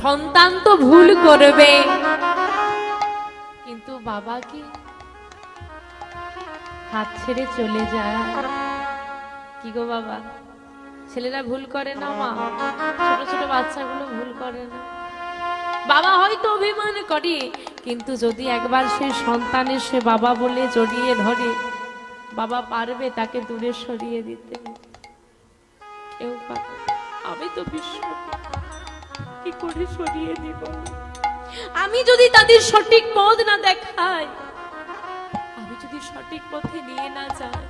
সন্তান তো ভুল করবে। কিন্তু বাবা কি? হাত ছেড়ে চলে যায়। কি গো বাবা? ছেলেরা ভুল করে না মা? ছোট ছোট বাচ্চাগুলো ভুল করে না। বাবা হয়তো অভিমান করে, কিন্তু যদি একবার সে সন্তানের সে বাবা বলে জড়িয়ে ধরে, বাবা পারবে তাকে দূরে সরিয়ে দিতে। আমি তো বিশ্ব কি করে সরিয়ে দিব আমি যদি তাদের সঠিক পথ না দেখাই আমি যদি সঠিক পথে নিয়ে না যাই।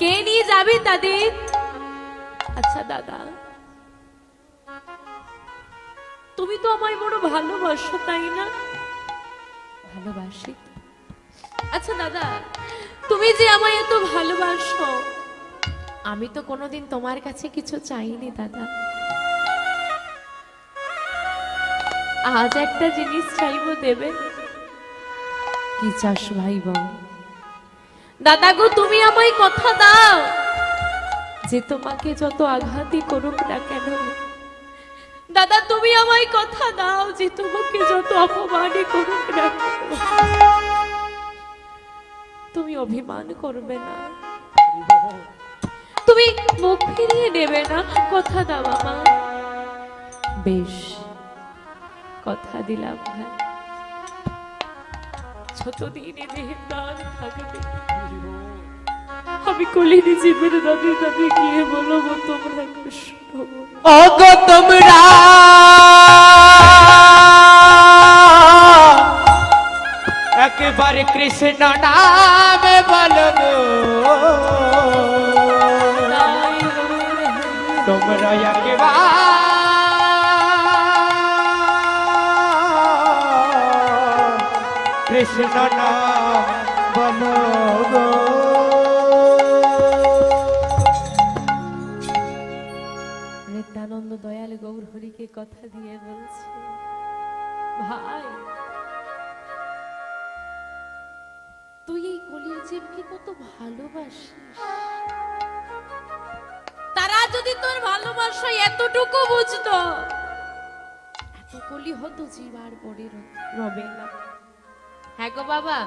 কে নিয়ে যাবে তাদের? আচ্ছা দাদা। তুমি তো আমায় বড় ভালোবাসো তাই না? ভালোবাসি। আচ্ছা দাদা। তুমি যে আমায় এত ভালোবাসো আমি তো কোনোদিন তোমার কাছে কিছু চাইনি দাদা। আজ একটা জিনিস চাইব দেবে? কি চাস ভাই বল? দাদা গো তুমি আমায় কথা দাও। যে তোমাকে যত আঘাতই করুক না কেন দাদা তুমি আমায় কথা দাও যে তোমাকে যত অপমানই করুক না তুমি অভিমান করবে না। তুমি মুখ ফিরিয়ে নেবে না। কথা দাও আমার বেশ। কথা দিলাম, ভাই। যতদিন আমি কলিনি জীবের দাদি দাদি গিয়ে বলব, তোমরা কৃষ্ণ তোমরা! একেবারে কৃষ্ণ নামে বলব। নিত্যানন্দ দয়াল গৌর হরিকে কথা দিয়ে বলছে, ভাই, তুই এই কলির কত ভালোবাসিস? তারা যদি তোর ভালোবাসা এতটুকু বুঝতো, এত কলি হতো জীব আর পরে রবে না। হ্যাঁ গো বাবা।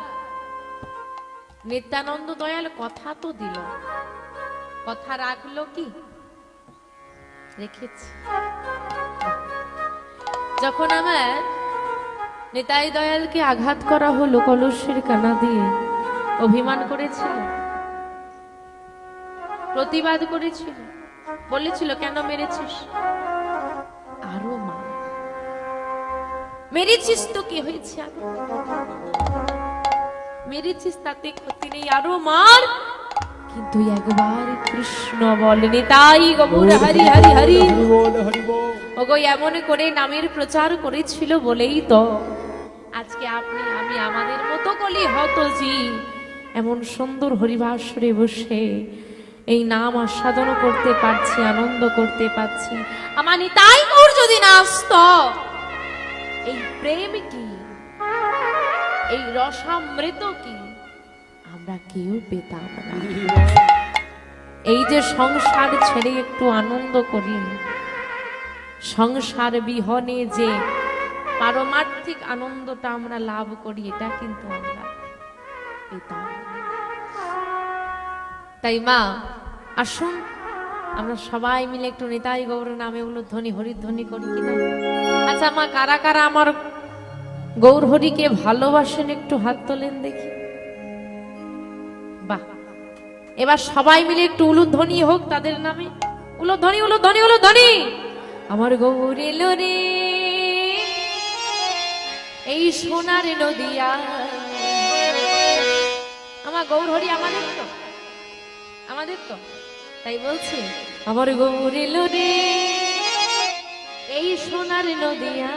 নিত্যানন্দ দয়াল কথা তো দিল। কথা রাখল কি? রেখেছি। যখন আমার নিতাই দয়ালকে আঘাত করা হলো কলসের কানা দিয়ে, অভিমান করেছিল, প্রতিবাদ করেছিল, বলেছিল, কেন মেরেছিস? আরও মা মেরেছিস তো, কি হয়েছে? আরও? মেরেছিস তাতে ক্ষতি নেই আরও মার। কিন্তু একবার কৃষ্ণ বলেনি তাই গবুর হরি হরি হরি ওগো এমন করে নামের প্রচার করেছিল বলেই তো। আজকে আপনি আমি আমাদের মতো কলি হত জি এমন সুন্দর হরিবাসরে বসে এই নাম আস্বাদন করতে পারছি আনন্দ করতে পারছি। আমার তাই ওর যদি না আসতো এই প্রেম কি? এই রসামৃত কি? আমরা কেউ পেতাম না। এই যে সংসার ছেড়ে একটু আনন্দ করি। সংসার বিহনে যে পারমার্থিক আনন্দটা আমরা লাভ করি এটা কিন্তু আমরা পেতাম তাই মা আসুন আমরা সবাই মিলে একটু নেতাই গৌর নামে ধ্বনি হরিধ্বনি করি কিনা? আচ্ছা মা কারা কারা আমার গৌর হরিকে ভালোবাসেন একটু হাত তোলেন দেখি। বাহ, এবার সবাই মিলে একটু উলুধ্বনি হোক তাদের নামে। উলুধ্বনি উলুধ্বনি উলুধ্বনি! আমার গৌর এলো রে। এই সোনার নদিয়া। আমার গৌর হরি আমাদের তো। আমাদের তো। তাই বলছি, আমার গৌর এলো রে। এই সোনার নদিয়া।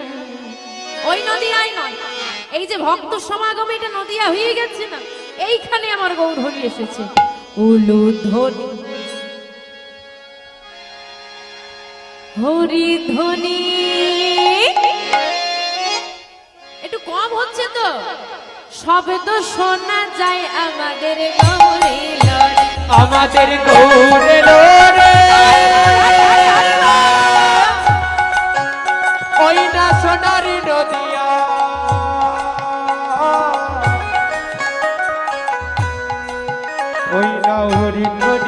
ওই নদিয়ায় নয়। এই যে ভক্ত সমাগম এটা নদিয়া হয়ে গেছে না এইখানে আমার হরি এসেছে উলুধ্বনি হরি একটু কম হচ্ছে তো শব্দ শোনা যায় আমাদের গৌরী আমাদের গৌরে ওই না সোনারি নদিয়া না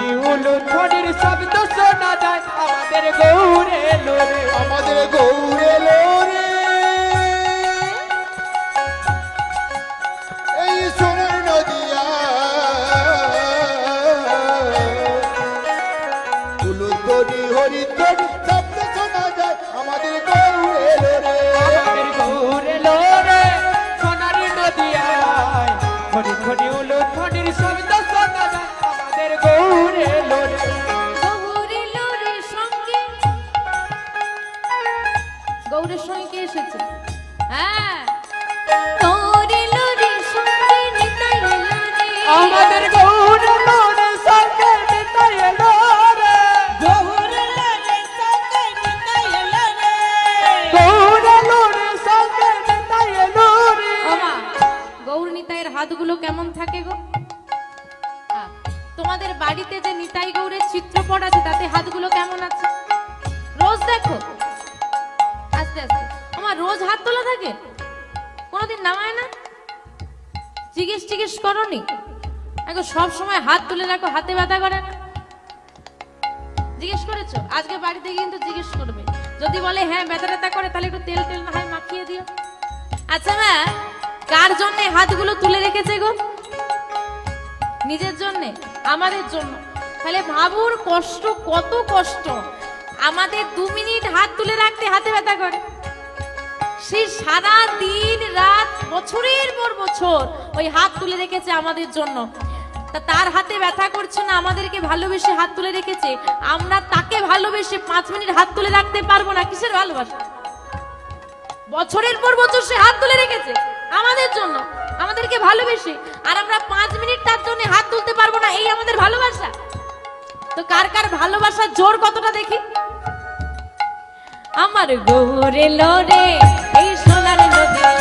দেখো। আস্তে আস্তে। আমার রোজ হাত তোলা থাকে? কোনোদিন নামায় না? জিজ্ঞেস জিজ্ঞেস করনি? এখন সব সময় হাত তুলে রাখো, হাতে ব্যথা করে না। জিজ্ঞেস করেছ? আজকে বাড়িতে গিয়ে কিন্তু জিজ্ঞেস করবে। যদি বলে হ্যাঁ ব্যথা ব্যথা করে, তাহলে একটু তেল তেল না হয়, মাখিয়ে দিও। আচ্ছা মা, কার জন্য হাতগুলো তুলে রেখেছে গো? নিজের জন্য? আমাদের জন্য? তাহলে ভাবুর কষ্ট, কত কষ্ট। আমাদের দু মিনিট হাত তুলে রাখতে হাতে ব্যথা করে। সেই সারা দিন, রাত, বছরের পর বছর ওই হাত তুলে রেখেছে আমাদের জন্য। তা তার হাতে ব্যথা করছে না, আমাদেরকে ভালোবেসে হাত তুলে রেখেছে। আমরা তাকে ভালোবেসে পাঁচ মিনিট হাত তুলে রাখতে পারব না, কিসের ভালোবাসা? বছরের পর বছর সে হাত তুলে রেখেছে আমাদের জন্য, আমাদেরকে ভালোবেসে। আর আমরা পাঁচ মিনিট তার জন্য হাত তুলতে পারব না, এই আমাদের ভালোবাসা। তো কার কার ভালোবাসার জোর কতটা দেখি? আমার গৌরে লোরে এই সোনার নদিয়া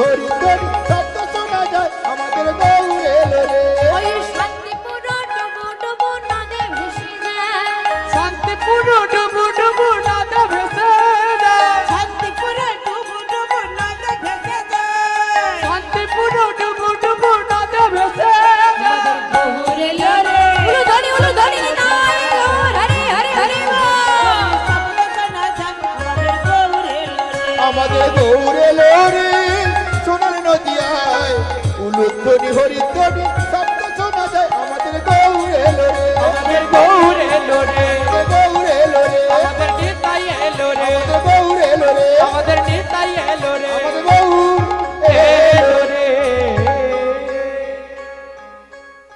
উলুধ্বনি উলুধ্বনি হরিধ্বনি শব্দ শোনা যায় আমাদের গৌরে লোরে আমাদের গৌরে লোরে গৌরে লোরে আমাদের নিতাই এলো রে। আমাদের গৌরে লোরে আমাদের নিতাই এলো রে। আমাদের গৌর এলো রে।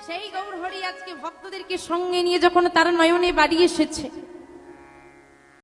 সেই গৌর হরি আজকে ভক্তদেরকে সঙ্গে নিয়ে যখন তারা নয়নে বাড়ি এসেছে